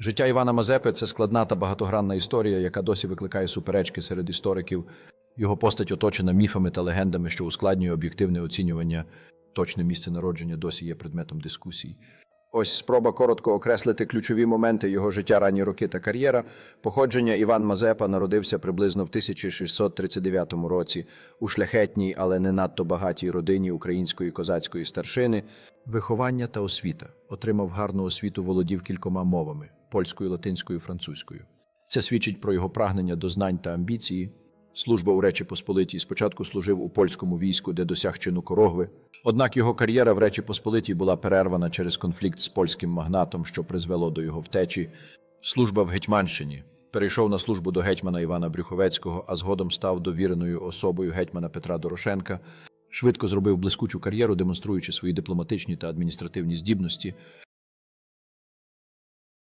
Життя Івана Мазепи це складна та багатогранна історія, яка досі викликає суперечки серед істориків. Його постать оточена міфами та легендами, що ускладнює об'єктивне оцінювання. Точне місце народження досі є предметом дискусій. Ось спроба коротко окреслити ключові моменти його життя, ранні роки та кар'єра. Походження Іван Мазепа народився приблизно в 1639 році у шляхетній, але не надто багатій родині української козацької старшини. Виховання та освіта. Отримав гарну освіту, володів кількома мовами польською, латинською, французькою. Це свідчить про його прагнення до знань та амбіції. Служба у Речі Посполитій спочатку служив у польському війську, де досяг чину корогви. Однак його кар'єра в Речі Посполитій була перервана через конфлікт з польським магнатом, що призвело до його втечі. Служба в Гетьманщині. Перейшов на службу до гетьмана Івана Брюховецького, а згодом став довіреною особою гетьмана Петра Дорошенка. Швидко зробив блискучу кар'єру, демонструючи свої дипломатичні та адміністративні здібності.